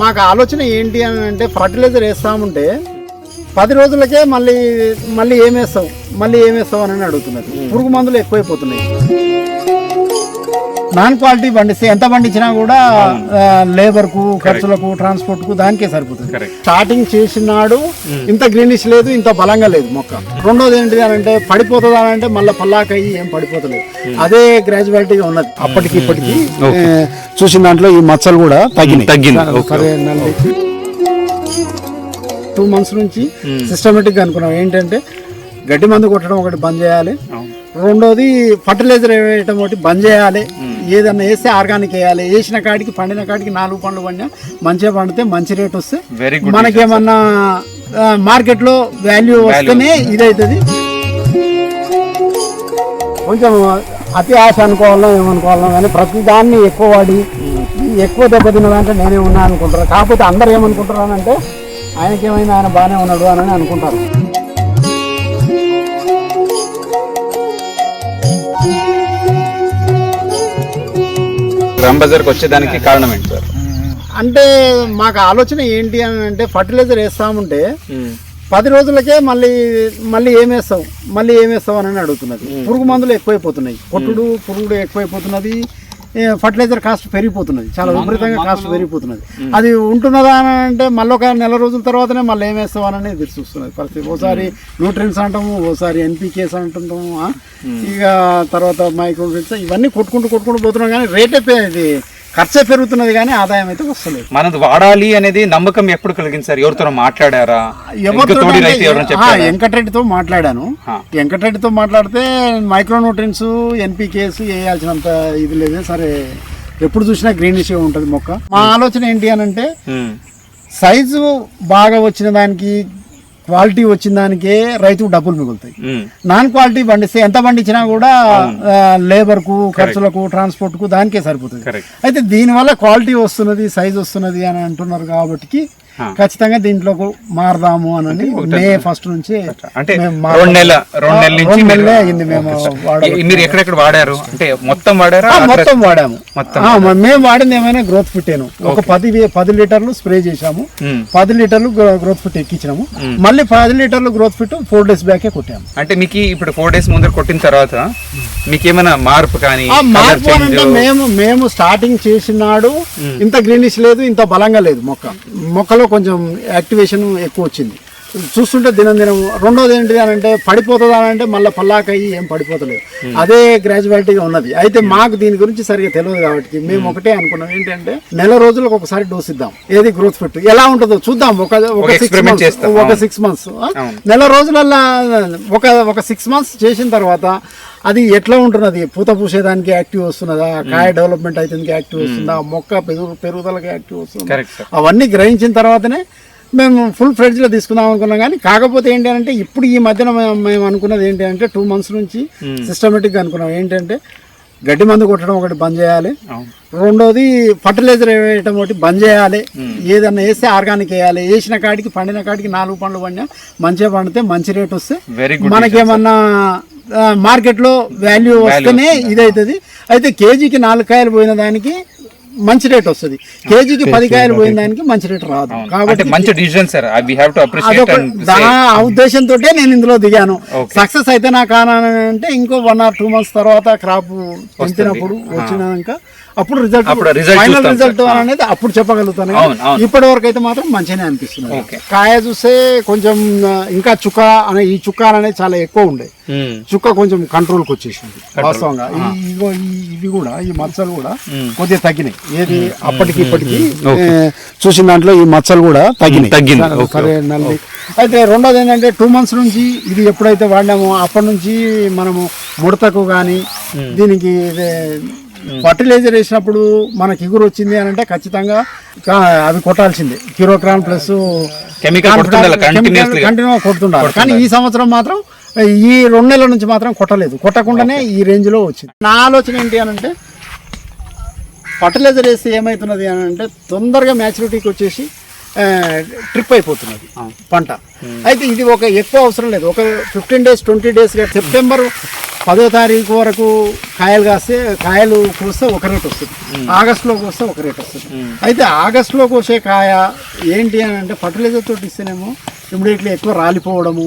మాకు ఆలోచన ఏంటి అని అంటే ఫర్టిలైజర్ వేస్తామంటే పది రోజులకే మళ్ళీ మళ్ళీ ఏమేస్తాం మళ్ళీ ఏమేస్తాం అని అడుగుతున్నారు. పురుగు మందులు ఎక్కువైపోతున్నాయి. నాన్ క్వాలిటీ పండిస్తే ఎంత పండించినా కూడా లేబర్కు ఖర్చులకు ట్రాన్స్పోర్ట్కు దానికే సరిపోతుంది. స్టార్టింగ్ చేసినాడు ఇంత గ్రీనిష్ లేదు ఇంత బలంగా లేదు మొక్క. రెండోది ఏంటిది అని అంటే పడిపోతుంది అని అంటే మళ్ళీ పల్లాకయ్యి ఏం పడిపోతలేదు. అదే గ్రాడ్యువాలిటీగా ఉన్నది. అప్పటికి ఇప్పటికి చూసిన దాంట్లో ఈ మచ్చలు కూడా తగ్గింది. నల్లి టూ మంత్స్ నుంచి సిస్టమేటిక్గా అనుకున్నాం. ఏంటంటే గడ్డి మందు కొట్టడం ఒకటి బంద్ చేయాలి. రెండోది ఫర్టిలైజర్ వేయటం ఒకటి బంద్ చేయాలి. ఏదన్నా వేస్తే ఆర్గానిక్ వేయాలి. వేసిన కాడికి పండిన కాడికి నాలుగు పండ్లు పండినా మంచిగా పండితే మంచి రేట్ వస్తే వెరీ గుడ్ మనకేమన్నా మార్కెట్లో వాల్యూ వస్తేనే ఇదవుతుంది కొంచెం అతి ఆశ అనుకోవాలో ఏమనుకోవాలో కానీ ప్రతి దాన్ని ఎక్కువ వాడి ఎక్కువ దెబ్బతిన్నదంటే నేనే ఉన్నా అనుకుంటారు కాకపోతే అందరు ఏమనుకుంటారు అంటే ఆయనకేమైంది ఆయన బాగానే ఉన్నాడు అని అనుకుంటారు. రామ్ బజార్కి వచ్చేదానికి కారణం ఏంటి సార్? అంటే మాకు ఆలోచన ఏంటి అని అంటే ఫర్టిలైజర్ వేస్తామంటే పది రోజులకే మళ్ళీ మళ్ళీ ఏం వేస్తావు? మళ్ళీ ఏం వేస్తావు అని అడుగుతున్నది. పురుగు మందులు ఎక్కువైపోతున్నాయి. కొట్టుడు పురుగుడు ఎక్కువైపోతున్నది. Fertiliser cost పెరిగిపోతున్నది. చాలా విపరీతంగా కాస్ట్ పెరిగిపోతున్నది. అది ఉంటున్నదా అని అంటే మళ్ళీ ఒక నెల రోజుల తర్వాతనే మళ్ళీ ఏం వేస్తావు అని ఎదురు చూస్తున్నది. పరిస్థితి. ఓసారి న్యూట్రియన్స్ అంటాము ఓసారి ఎన్పికేస్ అంటుంటాము? ఇక తర్వాత మైక్రోన్యూట్రియన్స్ ఇవన్నీ కొట్టుకుంటూ కొట్టుకుంటూ పోతున్నాం కానీ రేటే ఇది ఖర్చే పెరుగుతున్నది కానీ ఆదాయం అయితే వస్తలేదు. మనది వాడాలి అనేది నమ్మకం ఎప్పుడు కలిగింది సార్? ఎవరితో మాట్లాడారా? వెంకటరెడ్డితో మాట్లాడాను. వెంకటరెడ్డితో మాట్లాడితే మైక్రోన్యూట్రియన్స్ ఎన్పికేస్ వేయాల్సినంత ఇది లేదు. సరే ఎప్పుడు చూసినా గ్రీనిష్ ఉంటుంది మొక్క. మా ఆలోచన ఏంటి అని అంటే సైజు బాగా వచ్చిన దానికి క్వాలిటీ వచ్చిన దానికే రైతుకు డబ్బులు మిగులుతాయి. నాన్ క్వాలిటీ పండిస్తే ఎంత పండించినా కూడా లేబర్కు ఖర్చులకు ట్రాన్స్పోర్ట్కు దానికే సరిపోతుంది. అయితే దీనివల్ల క్వాలిటీ వస్తున్నది సైజ్ వస్తున్నది అని అంటున్నారు కాబట్టి. ఖచ్చితంగా దీంట్లో మారదాము అని మే ఫస్ట్ నుంచి అంటే రెండు నెలల రెండు నెలల నుంచి రెండు మీరు- నెలలే అయింది మేము మీరు ఎక్కడెక్కడ వాడారు? అంటే మొత్తం వాడారా? మొత్తం వాడాము. మొత్తం మేము వాడింది ఏమైనా గ్రోత్ ఫిట్టేను ఒక పది పది లీటర్లు స్ప్రే చేశాము. పది లీటర్లు గ్రోత్ ఫిట్ ఎక్కించినాము. మళ్ళీ పది లీటర్లు గ్రోత్ ఫిట్ ఫోర్ డేస్ బ్యాకే కొట్టాము. అంటే మీకు ఇప్పుడు ఫోర్ డేస్ ముందర కొట్టిన తర్వాత మీకు ఏమైనా మార్పు కానీ మార్పు? అంటే మేము మేము స్టార్టింగ్ చేసినాడు ఇంత గ్రీనిష్ లేదు ఇంత బలంగా లేదు మొక్క. మొక్కలో కొంచెం యాక్టివేషన్ ఎక్కువ వచ్చింది. చూస్తుంటే దినం దినం రెండోది ఏంటిది అని అంటే పడిపోతుంది అని అంటే మళ్ళీ పల్లాకయ్యి ఏం పడిపోతలేదు. అదే గ్రాడ్యువాలిటీగా ఉన్నది. అయితే మాకు దీని గురించి సరిగా తెలియదు కాబట్టి మేము ఒకటే అనుకున్నాం. ఏంటంటే నెల రోజులకు ఒకసారి డోస్ ఇద్దాం. ఏది గ్రోత్ ఫిట్ ఎలా ఉంటుందో చూద్దాం. ఒక ఒక సిక్స్ మంత్స్ చేస్తాం. ఒక సిక్స్ మంత్స్ నెల రోజులల్లా ఒక ఒక సిక్స్ మంత్స్ చేసిన తర్వాత అది ఎట్లా ఉంటున్నది? పూత పూసేదానికి యాక్టివ్ వస్తున్నదా? కాయ డెవలప్మెంట్ అవుతుంది యాక్టివ్ వస్తుందా? మొక్క పెరుగు పెరుగుదలకి యాక్టివ్ వస్తుందా? అవన్నీ గ్రహించిన తర్వాతనే మేము ఫుల్ ఫ్రెడ్జ్లో తీసుకుందాం అనుకున్నాం కానీ కాకపోతే ఏంటి అంటే ఇప్పుడు ఈ మధ్యన మేము అనుకున్నది ఏంటి అంటే టూ మంత్స్ నుంచి సిస్టమేటిక్గా అనుకున్నాం. ఏంటంటే గడ్డి మందు కొట్టడం ఒకటి బంద్ చేయాలి. రెండోది ఫర్టిలైజర్ వేయటం ఒకటి బంద్ చేయాలి. ఏదన్నా వేస్తే ఆర్గానిక్ వేయాలి. వేసిన కాడికి పండిన కాడికి నాలుగు పండ్లు పండినా. మంచిగా పండితే మంచి రేట్ వస్తే మనకేమన్నా మార్కెట్లో వాల్యూ వస్తేనే ఇదవుతుంది అయితే కేజీకి నాలుగు కాయలు పోయిన దానికి మంచి రేట్ వస్తుంది. కేజీకి పది కాయలు పోయిన దానికి మంచి రేట్ రాదు. కాబట్టి మంచి decision sir I have to appreciate ఉద్దేశంతో నేను ఇందులో దిగాను. సక్సెస్ అయితే నా అంటే ఇంకో వన్ ఆర్ టూ మంత్స్ తర్వాత క్రాప్ పెంచినప్పుడు వచ్చినాక అప్పుడు రిజల్ట్ అప్పుడు ఫైనల్ రిజల్ట్ అనేది అప్పుడు చెప్పగలుగుతాను. ఇప్పటి వరకు అయితే మాత్రం మంచిగానే అనిపిస్తుంది. కాయ చూస్తే కొంచెం ఇంకా చుక్క అనే ఈ చుక్క అనేది చాలా ఎక్కువ ఉండే. చుక్క కొంచెం కంట్రోల్కి వచ్చేసింది వాస్తవంగా. ఇవి కూడా ఈ మచ్చలు కూడా కొద్దిగా తగ్గినాయి. ఏది అప్పటికి ఇప్పటికి చూసిన దాంట్లో ఈ మచ్చలు కూడా తగ్గినాయి. తగ్గింది. సరే, నల్లి. అయితే రెండోది ఏంటంటే టూ మంత్స్ నుంచి ఇది ఎప్పుడైతే వాడినామో అప్పటి నుంచి మనము ముడతకు కానీ దీనికి ఫర్టిలైజర్ వేసినప్పుడు మనకి ఎగురు వచ్చింది అని అంటే ఖచ్చితంగా అవి కొట్టాల్సిందే. కిరోక్రాన్ ప్లస్ కెమికల్ కంటిన్యూ కొడుతుండాలి కానీ ఈ సంవత్సరం మాత్రం ఈ రెండు నెలల నుంచి మాత్రం కొట్టలేదు. కొట్టకుండానే ఈ రేంజ్లో వచ్చింది. నా ఆలోచన ఏంటి అని అంటే ఫర్టిలైజర్ వేస్తే ఏమవుతున్నది అని అంటే తొందరగా మ్యాచురిటీకి వచ్చేసి ట్రిప్ అయిపోతున్నది పంట. అయితే ఇది ఒక ఎక్కువ అవసరం లేదు. ఒక fifteen days twenty days September పదో తారీఖు వరకు కాయలు కాస్తే కాయలు కోస్తే ఒక రేట్ వస్తుంది. ఆగస్టులో కోస్తే ఒక రేట్ వస్తుంది. అయితే ఆగస్టులో కోసే కాయ ఏంటి అని అంటే ఫర్టిలైజర్ తోటి ఇస్తేనేమో ఇమ్మీడియట్లీ ఎక్కువ రాలిపోవడము.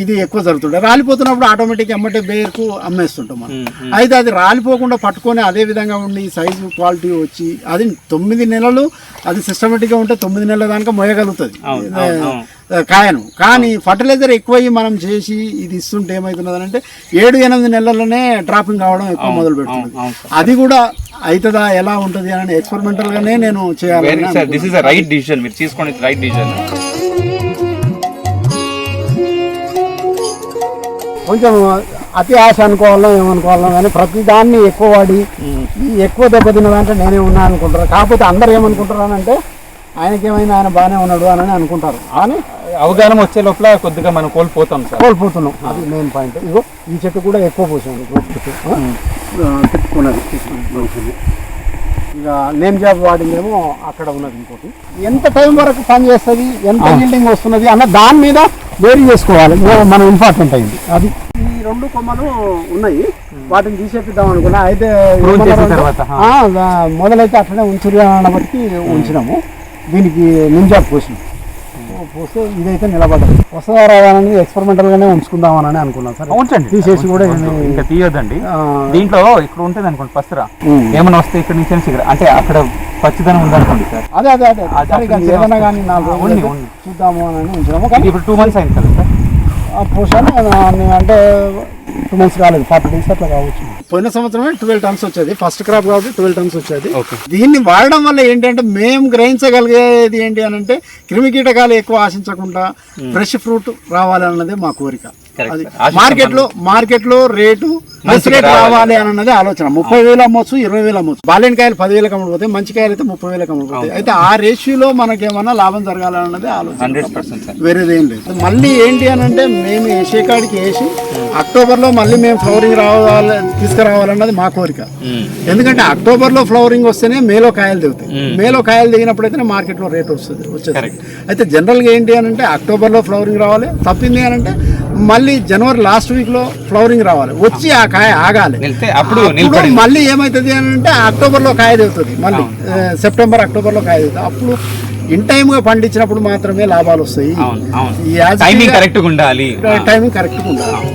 ఇది ఎక్కువ జరుగుతుండే. రాలిపోతున్నప్పుడు ఆటోమేటిక్ ఎమ్మటే బేర్కు అమ్మేస్తుంటాం మనం. అయితే అది రాలిపోకుండా పట్టుకొని అదే విధంగా ఉండి సైజు క్వాలిటీ వచ్చి అది తొమ్మిది నెలలు అది సిస్టమేటిక్గా ఉంటే తొమ్మిది నెలల దాకా మోయగలుగుతుంది. కాయను. కానీ ఫర్టిలైజర్ ఎక్కువ అయ్యి మనం చేసి ఇది ఇస్తుంటే ఏమవుతున్నది అంటే ఏడు ఎనిమిది నెలల్లోనే డ్రాపింగ్ కావడం ఎక్కువ మొదలు పెడుతుంది అది కూడా అవుతుందా ఎలా ఉంటుంది అని ఎక్స్పెరిమెంటల్ గానే నేను ఇస్ రైట్ డిసిజన్ మీరు తీసుకోండి రైట్ డిసిజన్ కొంచెం అతి ఆశ అనుకోవాలో ఏమనుకోవాలో కానీ ప్రతి దాన్ని ఎక్కువ వాడి ఈ ఎక్కువ దెబ్బతిన్న దాంట్లో నేనే ఉన్నా అనుకుంటారు. కాకపోతే అందరు ఏమనుకుంటారు అంటే ఆయనకి ఏమైంది ఆయన బాగానే ఉన్నాడు అని అనుకుంటారు. అని అవగాహన వచ్చే లోపల కొద్దిగా మనం కోల్పోతాం సార్. కోల్పోతున్నాం. అది మెయిన్ పాయింట్. ఇగో ఈ చెట్టు కూడా ఎక్కువ పోసాను? ఆ, తిప్పుకున్నది. ఇక నేమ్ జాబ్ వాడిందేమో అక్కడ ఉన్నది ఇంకోటి. ఎంత టైం వరకు పని చేస్తుంది ఎంత బిల్డింగ్ వస్తున్నది అన్న దాని మీద వేరీ చేసుకోవాలి. మన ఇంపార్టెంట్ అయింది. అది ఈ రెండు కొమ్మలు ఉన్నాయి. వాటిని తీసేపిద్దాం అనుకున్నా. అయితే మొదలైతే అట్లనే ఉంచురు అన్న బట్టి ఉంచినాము. దీనికి నింజాబ్ పోసినాం. పోస్తే ఇదైతే నిలబడ్డది. వస్తుందా రావాలని ఎక్స్పెరిమెంటల్ గానే ఉంచుకుందామని అనుకున్నాను సార్. ఉంచండి. తీసేసి కూడా ఇంకా తీయొద్దండి. దీంట్లో ఇక్కడ ఉంటుంది అనుకోండి పసురా. ఏమైనా వస్తే ఇక్కడ నుంచి ఇక్కడ. అంటే అక్కడ పచ్చిదనం ఉందనుకోండి సార్. అదే అదే అదే. ఏదైనా కానీ నాలుగు రోజులు. చూద్దాము అని ఉంచినాము. ఇది కానీ ఇప్పుడు టూ మంత్స్ అయింది కదా సార్. నేను అంటే టూ మంత్స్ కాలేదు. ఫార్టీ డేస్ అట్లా కావచ్చు. పోయిన సంవత్సరమే ట్వెల్వ్ టన్స్ వచ్చేది. ఫస్ట్ క్రాప్ కాబట్టి ట్వెల్వ్ టన్స్ వచ్చేది. దీన్ని వాడడం వల్ల ఏంటంటే మేము గ్రహించగలిగేది ఏంటి అని అంటే క్రిమి కీటకాలు ఎక్కువ ఆశించకుండా ఫ్రెష్ ఫ్రూట్ రావాలన్నదే మా కోరిక. అది sir. ఆశిస్తాం మార్కెట్లో మార్కెట్లో రేటు మంచి రేట్ రావాలి. రావాలి అన్నది ఆలోచన. ముప్పై వేలు అమ్మొచ్చు ఇరవై వేలు అమ్మొచ్చు. బాలేని కాయలు పదివేలకు అమ్ముడుపోతాయి మంచి కాయలు అయితే ముప్పై వేలకు అమ్ముడుపోతాయి అయితే ఆ రేషియోలో మనకేమన్నా లాభం జరగాలన్నది ఆలోచన. వేరేదేం లేదు. మళ్ళీ ఏంటి అని అంటే మేము వేసే కాడికి వేసి అక్టోబర్లో మళ్ళీ మేము ఫ్లవరింగ్ రావాలి తీసుకురావాలన్నది మా కోరిక. ఎందుకంటే అక్టోబర్లో ఫ్లవరింగ్ వస్తేనే మేలో కాయలు దిగుతాయి. మేలో కాయలు దిగినప్పుడైతే మార్కెట్లో రేట్ వస్తుంది వచ్చేది Correct. అయితే జనరల్గా ఏంటి అని అంటే అక్టోబర్లో ఫ్లవరింగ్ రావాలి తప్పింది అని అంటే మళ్ళీ జనవరి లాస్ట్ వీక్లో ఫ్లవరింగ్ రావాలి. వచ్చి ఆ కాయ ఆగాలి. అప్పుడు మళ్ళీ ఏమవుతుంది అని అంటే అక్టోబర్లో కాయ దిగుతుంది మళ్ళీ సెప్టెంబర్ అక్టోబర్లో కాయ దిగుతుంది అప్పుడు ఇన్ టైమ్గా పండించినప్పుడు మాత్రమే లాభాలు వస్తాయి. టైమింగ్ కరెక్ట్గా ఉండాలి. టైమింగ్ కరెక్ట్గా ఉండాలి.